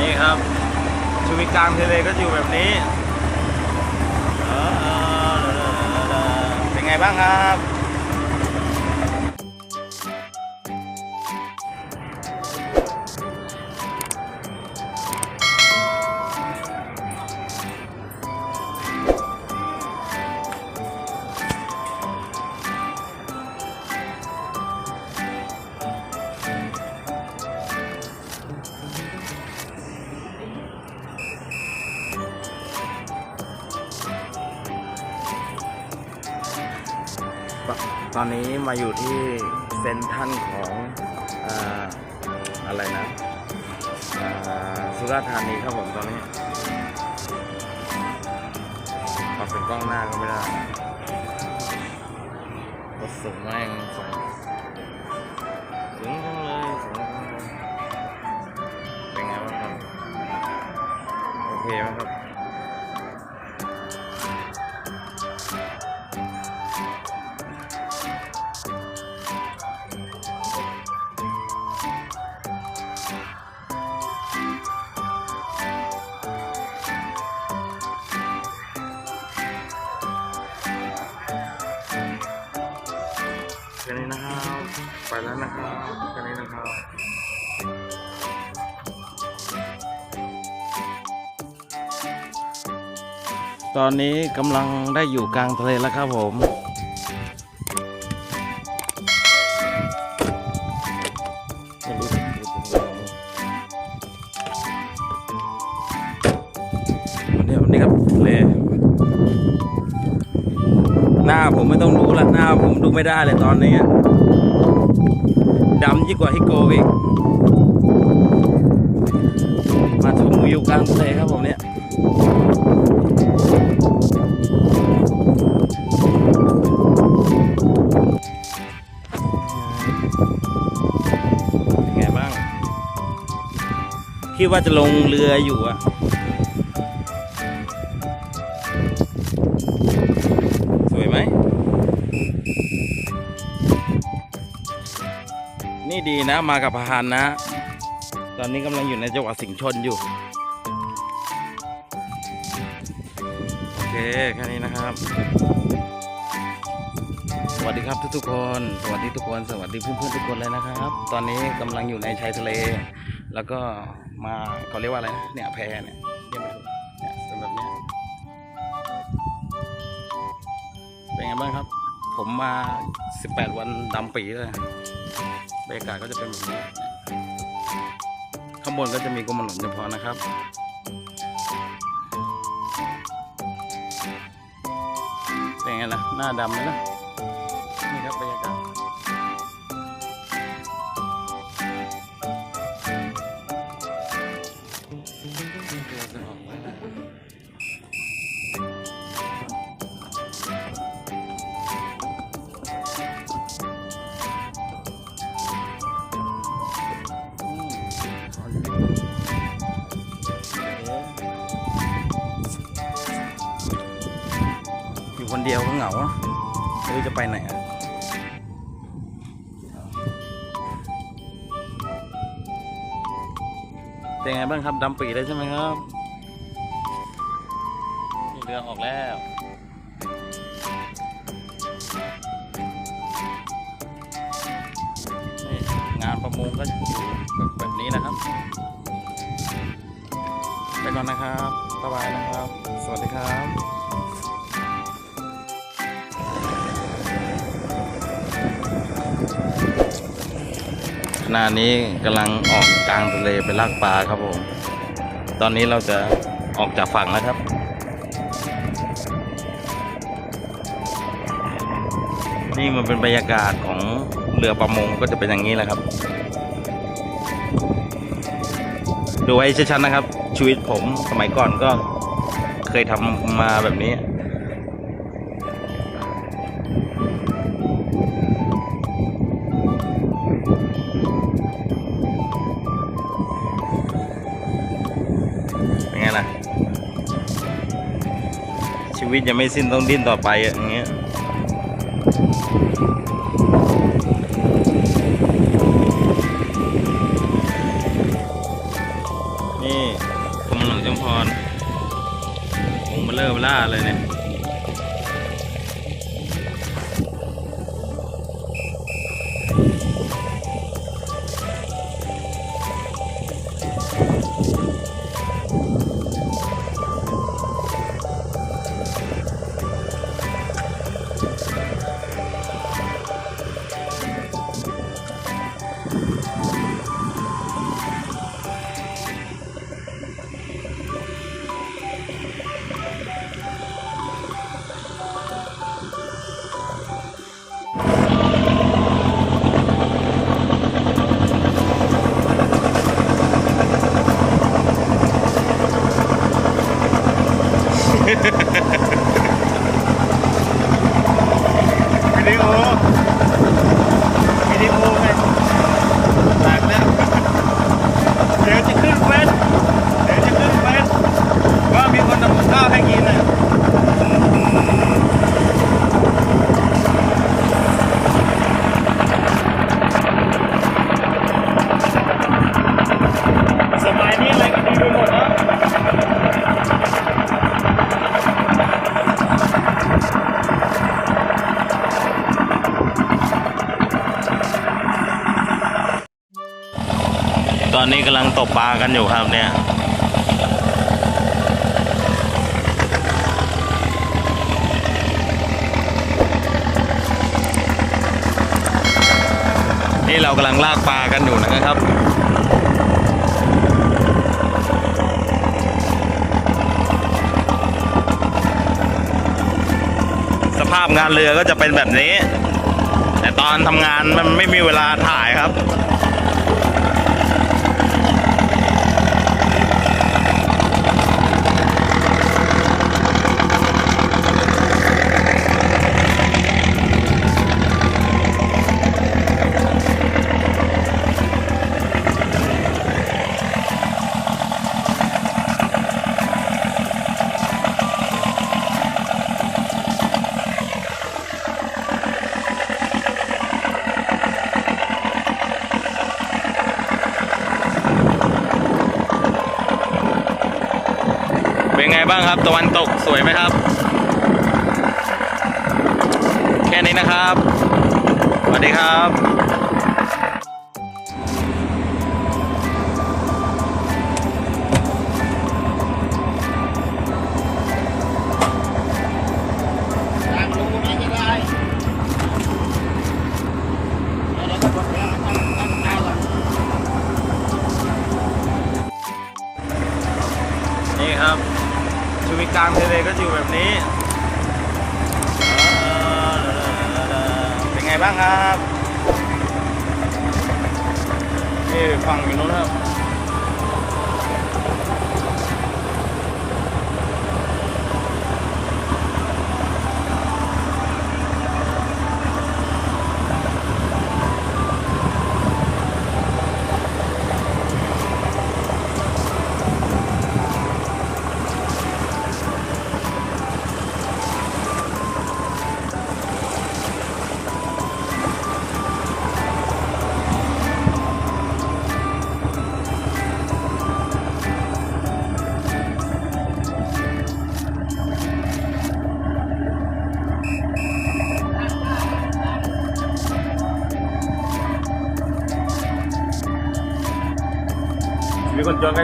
นี่ครับชีวิตกลางทะเลก็อยู่แบบนี้เออเป็นไงบ้างครับ ตอนนี้มาอยู่ที่เซนทันของออะไรนะสุราษฎร์ธานีครับผมตอนนี้ออกเป็นกล้องหน้าก็ไม่ได้รถสูงแม่งสูง แล้วนะครับแค่นี้นะครับตอนนี้กำลังได้อยู่กลางทะเลแล้วครับผมไม่รู้จะพูดยังไงวันนี้วันนี้ครับทะเลหน้าผมไม่ต้องรู้ละหน้าผมดูไม่ได้เลยตอนนี้ ดำยิ่งกว่าฮิโกอีกมาชมวิวกลางทะเลครับผมเนี่ยไงบ้างคิดว่าจะลงเรืออยู่อะสวยไหม นี่ดีนะมากับพาหนะ ตอนนี้กำลังอยู่ในจังหวัดสิงห์ชนอยู่ โอเค แค่นี้นะครับ สวัสดีครับทุกๆคน สวัสดีทุกคน สวัสดีเพื่อนๆทุกคนเลยนะครับ ตอนนี้กำลังอยู่ในชายทะเล แล้วก็มาเขาเรียกว่าอะไรนะ เนี่ยแพเนี่ยเรียกไม่ถูกเนี่ยเป็นแบบเนี้ยเป็นไงบ้างครับ ผมมา 18 วันดำปีเลย บรรยากาศก็จะเป็นแบบนี้ข้างบนก็จะมีกรมหลวงเฉพาะนะครับเป็นไงล่ะหน้าดำเลยนะ อยู่คนเดียวก็เหงาไม่รู้จะไปไหนเป็นไงบ้างครับดำปีเลยใช่ไหมครับเรือออกแล้วนี่งานประมงก็อยู่แบบแบบนี้นะครับ ไปก่อนนะครับบ๊ายบายนะครับ สวัสดีครับ ขณะนี้กำลังออกกลางทะเลไปลากปลาครับผม ตอนนี้เราจะออกจากฝั่งแล้วครับ นี่มันเป็นบรรยากาศของเรือประมงก็จะเป็นอย่างนี้แหละครับ ดูให้ชัดๆนะครับ ชีวิตผมสมัยก่อนก็เคยทำมาแบบนี้ ชีวิตยังไม่สิ้นต้องดิ้นต่อไปอย่างเงี้ย อนนี้กำลังตกปลากันอยู่ครับเนี่ยนี่เรากำลังลากปลากันอยู่นะครับ สภาพงานเรือก็จะเป็นแบบนี้ แต่ตอนทำงานมันไม่มีเวลาถ่ายครับ ไงบ้างครับ ตะวันตกสวยไหมครับ แค่นี้นะครับ สวัสดีครับ ก็อยู่แบบนี้เป็นไงบ้างครับนี่ฝั่งอยู่นู้นครับ มีคนจนก็